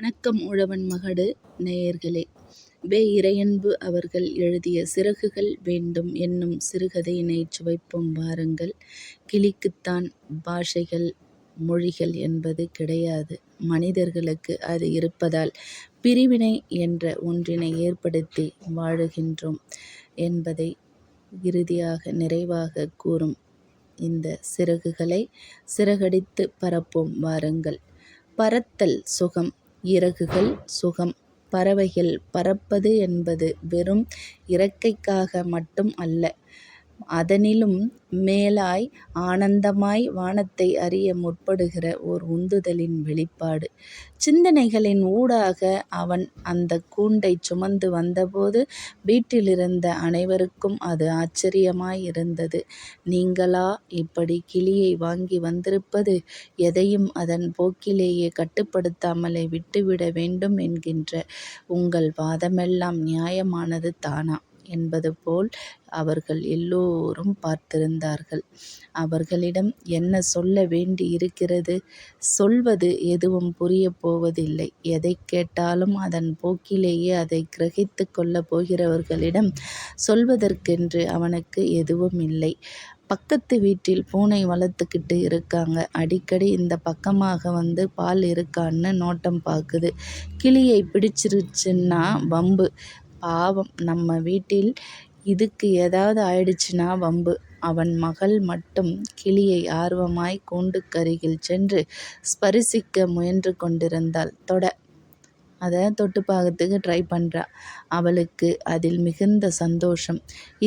வணக்கம் உழவன் மகடு நேயர்களே! வே. இறையன்பு அவர்கள் எழுதிய சிறகுகள் வேண்டும் என்னும் சிறுகதையினை சுவைப்போம் வாருங்கள்! கிளிக்குத்தான் பாஷைகள் மொழிகள் என்பது கிடையாது. மனிதர்களுக்கு அது இருப்பதால் பிரிவினை என்ற ஒன்றினை ஏற்படுத்தி வாழுகின்றோம் என்பதை இறுதியாக நிறைவாக கூறும் இந்த சிறகுகளை சிறகடித்துப் பரப்போம் வாருங்கள்! பறத்தல் சுகம் இறகுகள் சுகம் பறவைகள் பறப்பது என்பது வெறும் இறக்கைக்காக மட்டும் அல்ல. அதனிலும் மேலாய் ஆனந்தமாய் வானத்தை அறிய முற்படுகிற ஓர் உந்துதலின் வெளிப்பாடு. சிந்தனைகளின் ஊடாக அவன் அந்தக் கூண்டைச் சுமந்து வந்தபோது வீட்டிலிருந்த அனைவருக்கும் அது ஆச்சரியமாயிருந்தது. நீங்களா இப்படி கிளியை வாங்கி வந்திருப்பது? எதையும் அதன் போக்கிலேயே கட்டுப்படுத்தாமலே விட்டுவிட வேண்டும் என்கின்ற உங்கள் வாதமெல்லாம் நியாயமானது தானா? என்பது போல் அவர்கள் எல்லோரும் பார்த்திருந்தார்கள். அவர்களிடம் என்ன சொல்ல வேண்டி இருக்கிறது சொல்வது எதுவும் புரிய போவதில்லை. எதைக் கேட்டாலும் அதன் போக்கிலேயே அதை கிரகித்து கொள்ளப் போகிறவர்களிடம் சொல்வதற்கென்று அவனுக்கு எதுவும் இல்லை பக்கத்து வீட்டில் பூனை வளர்த்துக்கிட்டு இருக்காங்க. அடிக்கடி இந்த பக்கமாக வந்து பால் இருக்கான்னு நோட்டம் பார்க்குது கிளியை பிடிச்சிருச்சுன்னா வம்பு. பாவம் நம்ம வீட்டில் இதுக்கு ஏதாவது ஆயிடுச்சுன்னா வம்பு. அவன் மகள் மட்டும் கிளியை ஆர்வமாய் கூண்டுக்கருகில் சென்று ஸ்பரிசிக்க முயன்று கொண்டிருந்தாள். தொட. அதை தொட்டு பார்க்கறதுக்கு ட்ரை பண்ணுறா அவளுக்கு அதில் மிகுந்த சந்தோஷம்.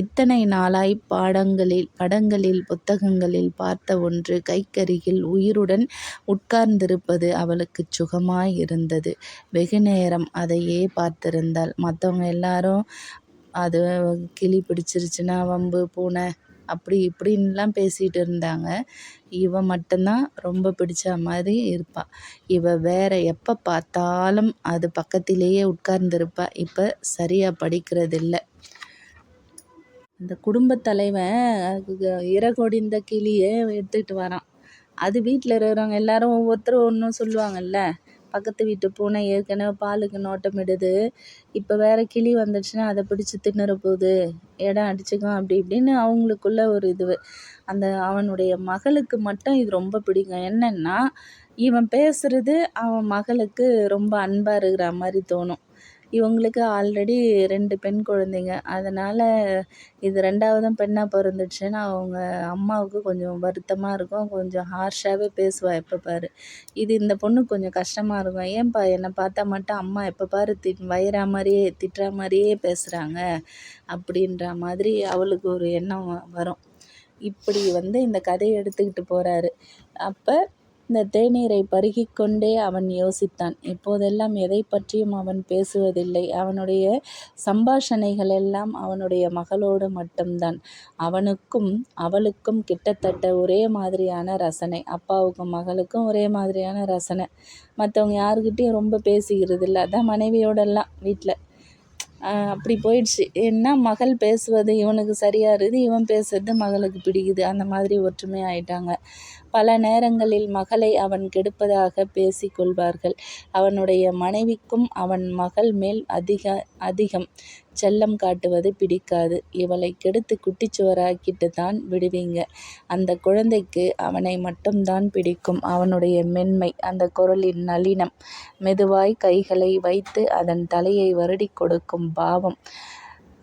இத்தனை நாளாய் பாடங்களில் படங்களில் புத்தகங்களில் பார்த்த ஒன்று கைக்கருகில் உயிருடன் உட்கார்ந்திருப்பது அவளுக்கு சுகமாக இருந்தது வெகு நேரம் அதையே பார்த்திருந்தாள். மற்றவங்க எல்லாரும் அது கிளி பிடிச்சிருச்சுன்னா வம்பு பூனை அப்படி இப்படின்லாம் பேசிகிட்டு இருந்தாங்க. இவள் மட்டும்தான் ரொம்ப பிடிச்ச மாதிரி இருப்பாள் இவள் வேற எப்போ பார்த்தாலும் அது பக்கத்திலேயே உட்கார்ந்திருப்பா. இப்போ சரியாக படிக்கிறதில்ல. இந்த குடும்பத் தலைவன் இறகொடிந்த கிளியை எடுத்துகிட்டு வரான். அது வீட்டில் இருக்கிறவங்க எல்லாரும் ஒவ்வொருத்தரும் ஒன்று சொல்லுவாங்கல்ல. பக்கத்து வீட்டு பூனை ஏற்கனவே பாலுக்கு நோட்டமிடுது. இப்போ வேற கிளி வந்துடுச்சுன்னா அதை பிடிச்சி தின்னுறப் போகுது. இடம் அடிச்சுக்கும் அப்படி இப்படின்னு அவங்களுக்குள்ள ஒரு இது. அந்த அவனுடைய மகளுக்கு மட்டும் இது ரொம்ப பிடிக்கும். என்னென்னா இவன் பேசுகிறது அவன் மகளுக்கு ரொம்ப அன்பாக இருக்கிற மாதிரி தோணும். இவங்களுக்கு ஆல்ரெடி ரெண்டு பெண் குழந்தைங்க. அதனால் இது ரெண்டாவதும் பெண்ணாக பொறந்துடுச்சேன்னு அவங்க அம்மாவுக்கு கொஞ்சம் வருத்தமாக இருக்கும். கொஞ்சம் ஹார்ஷாகவே பேசுவாள் எப்போ பாரு. இது இந்த பொண்ணுக்கு கொஞ்சம் கஷ்டமாக இருக்கும். ஏன்பா என்னை பார்த்தா மட்டும் அம்மா எப்போ பாரு வயிறா மாதிரியே திட்டுறா மாதிரியே பேசுகிறாங்க அப்படின்ற மாதிரி அவளுக்கு ஒரு எண்ணம் வரும். இப்படி வந்து இந்த கதையை எடுத்துக்கிட்டு போகிறாரு அப்போ இந்த தேநீரை பருகிக்கொண்டே அவன் யோசித்தான். இப்போதெல்லாம் எதை பற்றியும் அவன் பேசுவதில்லை. அவனுடைய சம்பாஷணைகளெல்லாம் அவனுடைய மகளோடு மட்டும்தான். அவனுக்கும் அவளுக்கும் கிட்டத்தட்ட ஒரே மாதிரியான ரசனை. அப்பாவுக்கும் மகளுக்கும் ஒரே மாதிரியான ரசனை. மற்றவங்க யாருக்கிட்டேயும் ரொம்ப பேசிக்கிறதில்ல. அதான் மனைவியோடெல்லாம் வீட்டில் அப்படி போயிடுச்சு. என்ன மகள் பேசுவது இவனுக்கு சரியா இருக்குது. இவன் பேசுறது மகளுக்கு பிடிக்குது. அந்த மாதிரி ஒற்றுமை ஆயிட்டாங்க. பல நேரங்களில் மகளை அவன் கெடுப்பதாக பேசிக் கொள்வார்கள். அவனுடைய மனைவிக்கும் அவன் மகள் மேல் அதிக அதிகம் செல்லம் காட்டுவது பிடிக்காது. இவளைக் கெடுத்து குட்டிச்சுவராக்கிட்டுத் தான் விடுவீங்க. அந்தக் குழந்தைக்கு அவனை மட்டும்தான் பிடிக்கும். அவனுடைய மென்மை. அந்தக் குரலின் நளினம். மெதுவாய் கைகளை வைத்து அதன் தலையை வருடிக் கொடுக்கும் பாவம்.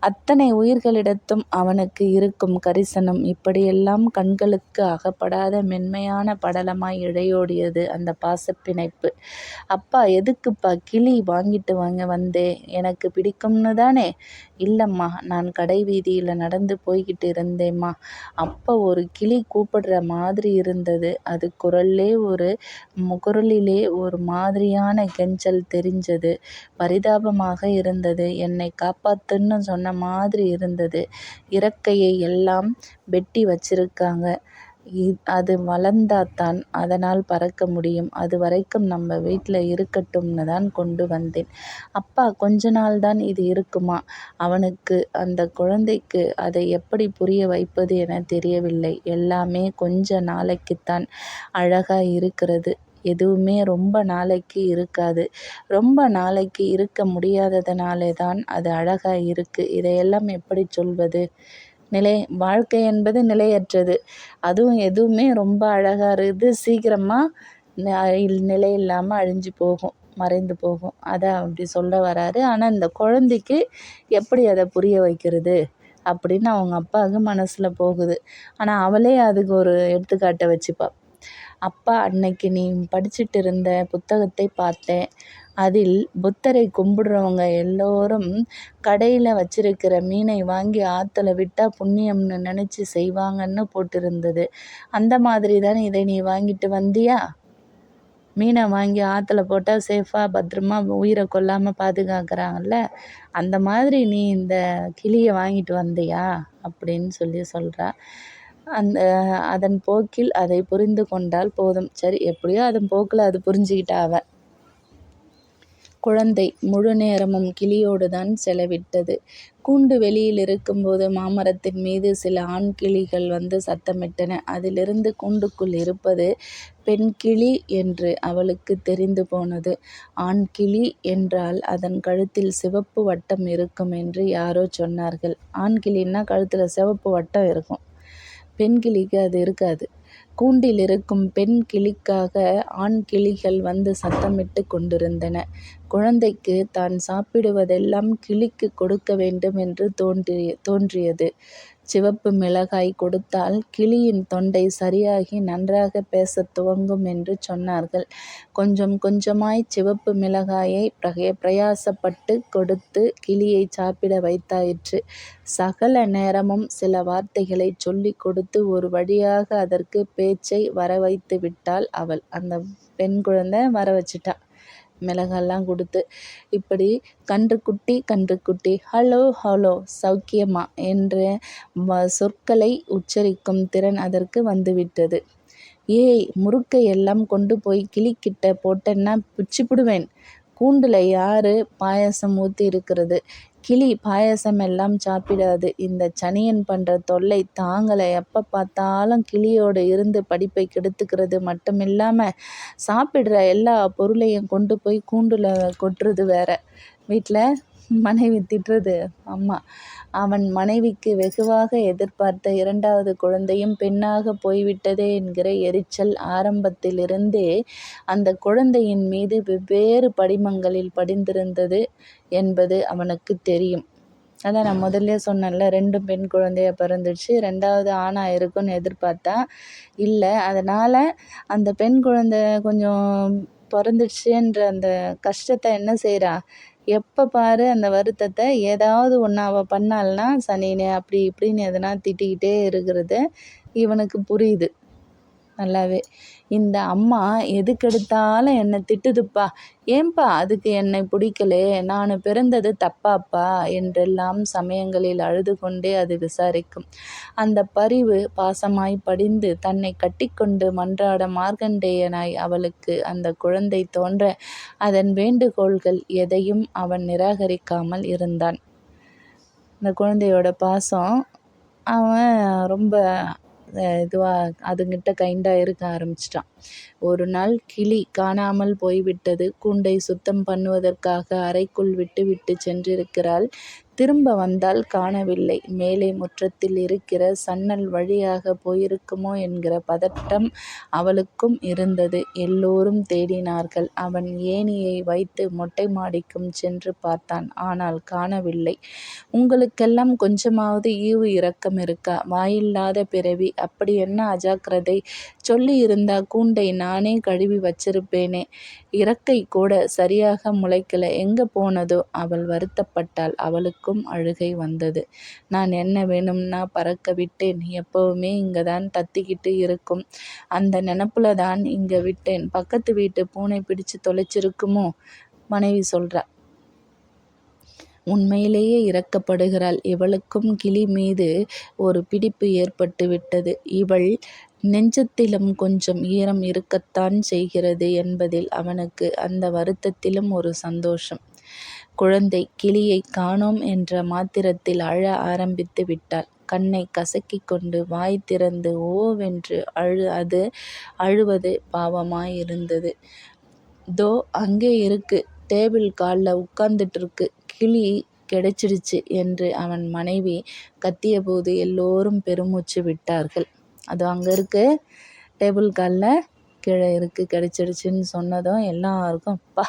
அத்தனை உயிர்களிடத்தும் அவனுக்கு இருக்கும் கரிசனம். இப்படியெல்லாம் கண்களுக்கு அகப்படாத மென்மையான படலமாய் இழையோடியது அந்த பாசப்பிணைப்பு அப்பா எதுக்குப்பா கிளி வாங்கிட்டு வாங்க வந்தே? பிடிக்கும்னு தானே இல்லைம்மா நான் கடை வீதியில் நடந்து போய்கிட்டு இருந்தேம்மா. அப்போ ஒரு கிளி கூப்பிடுற மாதிரி இருந்தது. அது குரலிலே ஒரு மாதிரியான கெஞ்சல் தெரிஞ்சது. பரிதாபமாக இருந்தது. என்னை காப்பாத்துன்னு சொன்ன மாதிரி இருந்தது. இறக்கையை எல்லாம் வெட்டி வச்சிருக்காங்க. அது வளர்ந்தாத்தான் அதனால் பறக்க முடியும். அது வரைக்கும் நம்ம வீட்டில் இருக்கட்டும்னு தான் கொண்டு வந்தேன். அப்பா கொஞ்ச நாள்தான் இது இருக்குமா? அவனுக்கு அந்த குழந்தைக்கு அதை எப்படி புரிய வைப்பது என தெரியவில்லை. எல்லாமே கொஞ்ச நாளைக்குத்தான். அழகாக இருக்கிறது. எதுவுமே ரொம்ப நாளைக்கு இருக்காது ரொம்ப நாளைக்கு இருக்க முடியாததனாலே தான் அது அழகாக இருக்குது இதையெல்லாம் எப்படி சொல்வது நிலை வாழ்க்கை என்பது நிலையற்றது. அதுவும் எதுவுமே ரொம்ப அழகாக இருக்குது. சீக்கிரமாக நிலை இல்லாமல் அழிஞ்சு போகும் மறைந்து போகும். அதை அப்படி சொல்ல வராரு. ஆனால் இந்த குழந்தைக்கு எப்படி அதை புரிய வைக்கிறது அப்படின்னு அவங்க அப்பாவுக்கு மனசில் போகுது. ஆனால் அவளே அதுக்கு ஒரு எடுத்துக்காட்டை வச்சுப்பா. அப்பா அன்னைக்கு நீ படிச்சுட்டு இருந்த புத்தகத்தை பார்த்தேன். அதில் புத்தரை கும்பிடுறவங்க எல்லோரும் கடையில் வச்சிருக்கிற மீனை வாங்கி ஆற்றுல விட்டால் புண்ணியம்னு நினச்சி செய்வாங்கன்னு போட்டிருந்தது. அந்த மாதிரி தானே இதை நீ வாங்கிட்டு வந்தியா? மீனை வாங்கி ஆற்றுல போட்டால் சேஃபாக பத்திரமா உயிரை கொல்லாமல் பாதுகாக்கிறாங்கல்ல. அந்த மாதிரி நீ இந்த கிளியை வாங்கிட்டு வந்தியா? அப்படின்னு சொல்லி சொல்கிறா அந்த அதன் போக்கில் அதை புரிந்து கொண்டால் போதும். சரி எப்படியோ அதன் போக்கில் அது புரிஞ்சுக்கிட்டா குழந்தை முழு நேரமும் கிளியோடு தான் செலவிட்டது. கூண்டு வெளியில் இருக்கும்போது மாமரத்தின் மீது சில ஆண் கிளிகள் வந்து சத்தமிட்டன. அதிலிருந்து கூண்டுக்குள் இருப்பது பெண் கிளி என்று அவளுக்கு தெரிந்து போனது. ஆண் கிளி என்றால் அதன் கழுத்தில் சிவப்பு வட்டம் இருக்கும் என்று யாரோ சொன்னார்கள். ஆண் கிளின்னா கழுத்தில் சிவப்பு வட்டம் இருக்கும். பெண் கிளிக்கு அது இருக்காது. கூண்டில் இருக்கும் பெண் கிளிக்காக ஆண் கிளிகள் வந்து சத்தமிட்டு கொண்டிருந்தன. குழந்தைக்கு தான் சாப்பிடுவதெல்லாம் கிளிக்கு கொடுக்க வேண்டும் என்று தோன்றிய தோன்றியது. சிவப்பு மிளகாய் கொடுத்தால் கிளியின் தொண்டை சரியாகி நன்றாக பேசத் துவங்கும் என்று சொன்னார்கள். கொஞ்சம் கொஞ்சமாய் சிவப்பு மிளகாயை பிரய பிரயாசப்பட்டு கொடுத்து கிளியை சாப்பிட வைத்தாயிற்று. சகல நேரமும் சில வார்த்தைகளை சொல்லிக் கொடுத்து ஒரு வழியாக அதற்கு பேச்சை வர வைத்து விட்டாள் அவள். அந்த பெண் குழந்தை மிளகாலாம் கொடுத்து இப்படி கன்றுக்குட்டி கன்றுக்குட்டி ஹலோ ஹலோ சௌக்கியமா? என்ற சொற்களை உச்சரிக்கும் திறன் அதற்கு வந்துவிட்டது. ஏய் முறுக்கை எல்லாம் கொண்டு போய் கிளிக்கிட்ட போட்டேன்னா பிடிச்சிப்பிடுவேன் கூண்டில் யார் பாயசம் ஊற்றி இருக்கிறது கிளி பாயசம் எல்லாம் சாப்பிடாது. இந்த சனியன் பண்ணுற தொல்லை தாங்களை எப்போ பார்த்தாலும் கிளியோடு இருந்து படிப்பை கெடுத்துக்கிறது மட்டும் இல்லாமல் சாப்பிட்ற எல்லா பொருளையும் கொண்டு போய் கூண்டில் கொட்டுறது வேற. வீட்டில் மனைவி திட்டுறது. அம்மா அவன் மனைவிக்கு வெகுவாக எதிர்பார்த்த இரண்டாவது குழந்தையும் பெண்ணாக போய்விட்டதே என்கிற எரிச்சல் ஆரம்பத்திலிருந்தே அந்த குழந்தையின் மீது வெவ்வேறு படிமங்களில் படிந்திருந்தது என்பது அவனுக்கு தெரியும். அதான் நான் முதல்ல சொன்னேன்ல ரெண்டும் பெண் குழந்தையா பிறந்துடுச்சு ரெண்டாவது ஆணாக இருக்கும்னு எதிர்பார்த்தா? இல்லை அதனால் அந்த பெண் குழந்தை கொஞ்சம் பிறந்துச்சுன்ற அந்த கஷ்டத்தை என்ன செய்கிறா எப்போ பாரு அந்த வருத்தத்தை ஏதாவது ஒன்று அவள் பண்ணாள்னா சனினே அப்படி இப்படின்னு எதனா திட்டிக்கிட்டே இருக்கிறது இவனுக்கு புரியுது. நல்லாவே. இந்த அம்மா எதுக்கெடுத்தாலும் என்னை திட்டுதுப்பா. ஏன்பா அதுக்கு என்னை பிடிக்கலே? நான் பிறந்தது தப்பாப்பா? என்றெல்லாம் சமயங்களில் அழுது கொண்டே அது விசாரிக்கும். அந்த பரிவு பாசமாய் படிந்து தன்னை கட்டிக்கொண்டு மன்றாட மார்க்கண்டேயனாய் அவளுக்கு அந்த குழந்தை தோன்ற அதன் வேண்டுகோள்கள் எதையும் அவன் நிராகரிக்காமல் இருந்தான். அந்த குழந்தையோட பாசம் அவன் ரொம்ப இதுவாக அதுங்கிட்ட கைண்டாக இருக்க ஆரம்பிச்சிட்டான். ஒரு நாள் கிளி காணாமல் போய்விட்டது. கூண்டை சுத்தம் பண்ணுவதற்காக அறைக்குள் விட்டுவிட்டு சென்றிருக்கிறாள். திரும்ப வந்தால் காணவில்லை. மேலே முற்றத்தில் இருக்கிற சன்னல் வழியாக போயிருக்குமோ என்கிற பதட்டம் அவளுக்கும் இருந்தது. எல்லோரும் தேடினார்கள். அவன் ஏணியை வைத்து மொட்டை மாடிக்கும் சென்று பார்த்தான். ஆனால் காணவில்லை. உங்களுக்கெல்லாம் கொஞ்சமாவது ஈவு இரக்கம் இருக்கா? வாயில்லாத பிறவி. அப்படி என்ன அஜாக்கிரதை? சொல்லி இருந்தா கூண்டை நானே கழுவி வச்சிருப்பேனே இறக்கை கூட சரியாக முளைக்கல எங்க போனதோ அவள் வருத்தப்பட்டாள் அவளுக்கும் அழுகை வந்தது. நான் என்ன வேணும்னா பறக்க விட்டேன். எப்பவுமே இங்கதான் தத்திக்கிட்டு இருக்கும். அந்த நினப்புல தான் இங்க விட்டேன். பக்கத்து வீட்டு பூனை பிடிச்சு தொலைச்சிருக்குமோ? மனைவி சொல்றா. உண்மையிலேயே இறக்கப்படுகிறாள் இவளுக்கும் கிளி மீது ஒரு பிடிப்பு ஏற்பட்டு விட்டது. இவள் நெஞ்சத்திலும் கொஞ்சம் ஈரம் இருக்கத்தான் செய்கிறது என்பதில் அவனுக்கு அந்த வருத்தத்திலும் ஒரு சந்தோஷம். குழந்தை கிளியை காணோம் என்ற மாத்திரத்தில் அழ ஆரம்பித்து விட்டாள். கண்ணை கசக்கிக் கொண்டு வாய் திறந்து ஓவென்று அழு அது அழுவது பாவமாயிருந்தது. தோ அங்கே இருக்கு டேபிள் கால்ல உட்கார்ந்துட்டிருக்கு கிளி கிடைச்சிடுச்சு என்று அவன் மனைவி கத்தியபோது எல்லோரும் பெருமூச்சு விட்டார்கள். அது அங்கே இருக்குது டேபிள் காலில் கீழே இருக்குது கிடச்சிடுச்சின்னு சொன்னதும் எல்லாருக்கும் அப்பா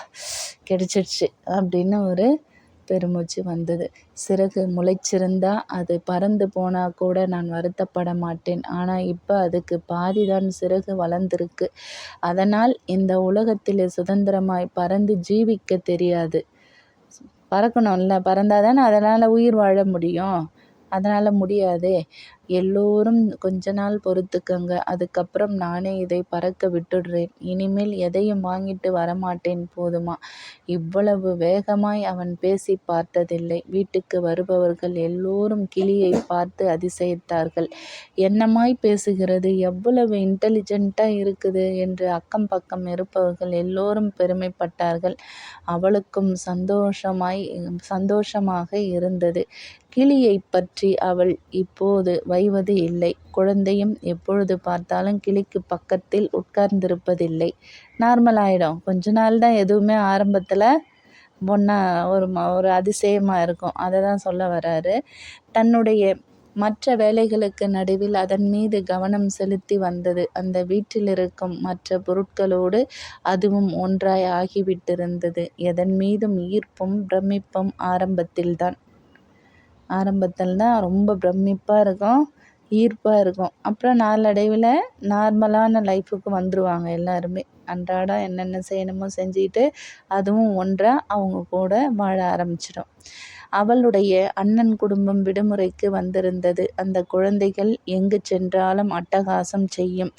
கிடச்சிடுச்சி அப்படின்னு ஒரு பெருமூச்சு வந்தது. சிறகு முளைச்சிருந்தா அது பறந்து போனால் கூட நான் வருத்தப்பட மாட்டேன். ஆனால் இப்போ அதுக்கு பாதிதான் சிறகு வளர்ந்துருக்கு அதனால் இந்த உலகத்திலே சுதந்திரமாய் பறந்து ஜீவிக்க தெரியாது. பறக்கணும்ல பறந்தாதானே அதனால் உயிர் வாழ முடியும். அதனால் முடியாதே. எல்லோரும் கொஞ்ச நாள் பொறுத்துக்கங்க. அதுக்கப்புறம் நானே இதை பறக்க விட்டுடுறேன். இனிமேல் எதையும் வாங்கிட்டு வரமாட்டேன் போதுமா? இவ்வளவு வேகமாய் அவன் பேசிப் பார்த்ததில்லை. வீட்டுக்கு வருபவர்கள் எல்லோரும் கிளியைப் பார்த்து அதிசயித்தார்கள். என்னமாய் பேசுகிறது எவ்வளவு இன்டெலிஜென்ட்டாக இருக்குது என்று அக்கம் பக்கம் இருப்பவர்கள் எல்லோரும் பெருமைப்பட்டார்கள். அவளுக்கும் சந்தோஷமாய் சந்தோஷமாக இருந்தது. கிளியைப் பற்றி அவள் இப்போது வைவது இல்லை. குழந்தையும் எப்பொழுது பார்த்தாலும் கிளிக்கு பக்கத்தில் உட்கார்ந்திருப்பதில்லை. நார்மல் ஆயிடும். கொஞ்ச நாள்தான் எதுவுமே ஆரம்பத்துல பொண்ணா ஒரு ஒரு அதிசயமா இருக்கும். அததான் சொல்ல வராரு. தன்னுடைய மற்ற வேலைகளுக்கு நடுவில் அதன்மீது கவனம் செலுத்தி வந்தது. அந்த வீட்டிலிருக்கும் மற்ற பொருட்களோடு அதுவும் ஒன்றாய் ஆகிவிட்டிருந்தது. எதன்மீதும் ஈர்ப்பும் பிரமிப்பும் ஆரம்பத்தில்தான். ஆரம்பத்தில்தான் ரொம்ப பிரமிப்பாக இருக்கும். ஈர்ப்பாக இருக்கும். அப்புறம் நாளடைவில் நார்மலான லைஃபுக்கு வந்துடுவாங்க எல்லாருமே. அன்றாடம் என்னென்ன செய்யணுமோ செஞ்சுக்கிட்டு அதுவும் ஒன்றாக அவங்க கூட வாழ ஆரம்பிச்சிடும். அவளுடைய அண்ணன் குடும்பம் விடுமுறைக்கு வந்திருந்தது. அந்த குழந்தைகள் எங்கு சென்றாலும் அட்டகாசம் செய்யும்.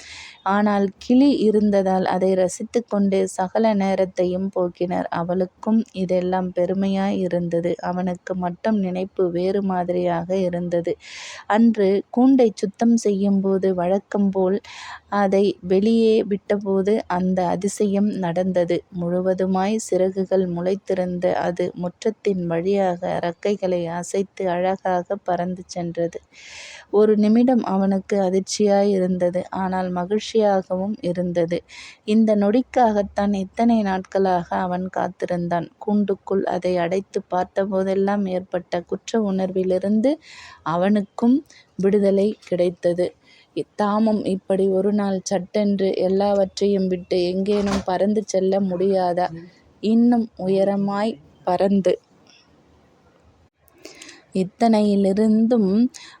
ஆனால் கிளி இருந்ததால் அதை ரசித்து கொண்டே சகல நேரத்தையும் போக்கினர். அவளுக்கும் இதெல்லாம் பெருமையாய் இருந்தது. அவனுக்கு மட்டும் நினைப்பு வேறு மாதிரியாக இருந்தது. அன்று கூண்டை சுத்தம் செய்யும்போது வழக்கம்போல் அதை வெளியே விட்டபோது அந்த அதிசயம் நடந்தது. முழுவதுமாய் சிறகுகள் முளைத்திருந்த அது முற்றத்தின் வழியாக இறக்கைகளை அசைத்து அழகாக பறந்து சென்றது. ஒரு நிமிடம் அவனுக்கு அதிர்ச்சியாயிருந்தது. ஆனால் மகிழ்ச்சியாகவும் இருந்தது. இந்த நொடிக்காகத்தான் இத்தனை நாட்களாக அவன் காத்திருந்தான். கூண்டுக்குள் அதை அடைத்துப் பார்த்தபோதெல்லாம் ஏற்பட்ட குற்ற உணர்விலிருந்து அவனுக்கும் விடுதலை கிடைத்தது. தாமும் இப்படி ஒரு நாள் சட்டென்று எல்லாவற்றையும் விட்டு எங்கேனும் பறந்து செல்ல முடியாதா? இன்னும் உயரமாய்ப் பறந்து. இத்தனையிலிருந்தும்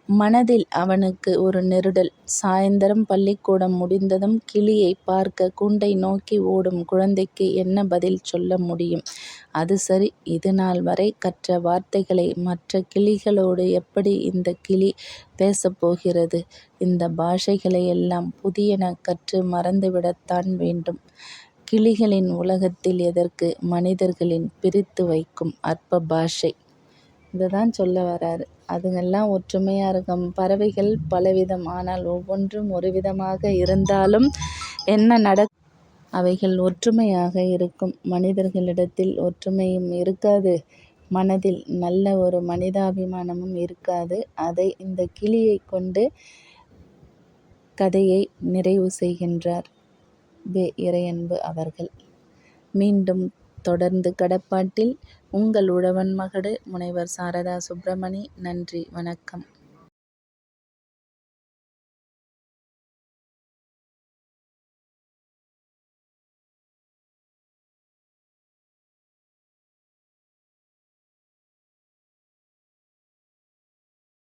மனதில் அவனுக்கு ஒரு நெருடல். சாயந்தரம் பள்ளிக்கூடம் முடிந்ததும் கிளியைப் பார்க்க கூண்டை நோக்கி ஓடும் குழந்தைக்கு என்ன பதில் சொல்ல முடியும்? அது சரி இதுநாள் வரை கற்ற வார்த்தைகளை மற்ற கிளிகளோடு எப்படி இந்தக் கிளி பேசப்போகிறது இந்த பாஷைகளை பாஷைகளையெல்லாம் புதியன கற்று மறந்துவிடத்தான் வேண்டும். கிளிகளின் உலகத்தில் எதற்கு மனிதர்களின் பிரித்து வைக்கும் அற்ப பாஷை? இததான் சொல்ல வராரு அதுங்கெல்லாம் ஒற்றுமையாக இருக்கும். பறவைகள் பலவிதம். ஆனால் ஒவ்வொன்றும் ஒரு விதமாக இருந்தாலும் என்ன நட அவைகள் ஒற்றுமையாக இருக்கும். மனிதர்களிடத்தில் ஒற்றுமையும் இருக்காது. மனதில் நல்ல ஒரு மனிதாபிமானமும் இருக்காது. அதை இந்த கிளியைக் கொண்டு கதையை நிறைவு செய்கின்றார் பே இறையன்பு அவர்கள். மீண்டும் தொடர்ந்து கடப்பாட்டில் உங்கள் உழவன் மகடு முனைவர் சாரதா சுப்பிரமணி நன்றி வணக்கம்.